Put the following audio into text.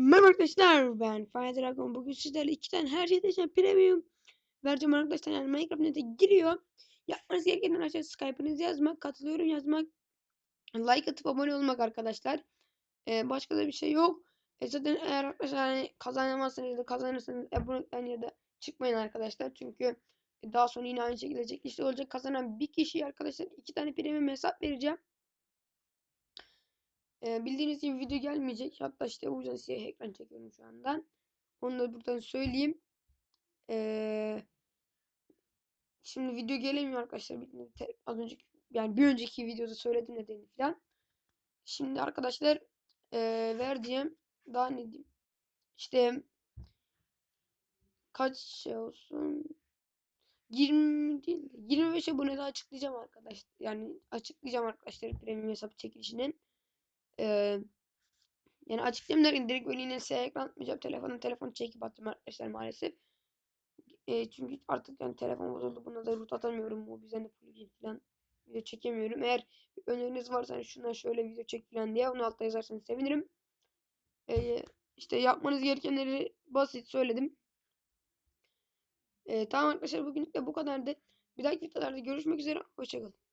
Merhaba arkadaşlar ben Fire Dragon. Bugün sizlerle iki tane her şey değişen premium vereceğim arkadaşlar. Yani Minecraft Net'e giriyor. Yapmanız gereken aşağı Skype'ınızı yazmak katılıyorum yazmak like atıp abone olmak arkadaşlar. Ee, başka da bir şey yok. E, zaten eğer arkadaşlar hani kazanamazsanız da kazanırsanız abonelikten ya da çıkmayın arkadaşlar. Çünkü daha sonra yine aynı şekilde çekilişte olacak. Kazanan bir kişiye arkadaşlar iki tane premium hesap vereceğim ee, bildiğiniz gibi video gelmeyecek. Hatta işte o yüzden siyah ekran çekiyorum şu anda. Onu da buradan söyleyeyim. Ee, şimdi video gelemiyor arkadaşlar. Az önceki yani bir önceki videoda söyledim nedeni falan. Şimdi arkadaşlar ee, vereceğim daha ne diyeyim. İşte kaç şey olsun 20 değil de 25 abone de açıklayacağım arkadaşlar. Yani açıklayacağım arkadaşlar premium hesap çekilişinin. Ee, yani açıklayayım derken direkt yine size ekran atmayacağım. Telefonu telefon çekip attım arkadaşlar maalesef. Ee, çünkü artık yani telefon bozuldu. Buna da root atamıyorum. O yüzden de full falan video çekemiyorum. Eğer öneriniz varsa hani şuna şöyle video çek falan diye onu altta yazarsanız sevinirim. Ee, işte yapmanız gerekenleri basit söyledim. Ee, tamam arkadaşlar bugünlük de bu kadardı. Bir dahaki videolarda görüşmek üzere. Hoşçakalın.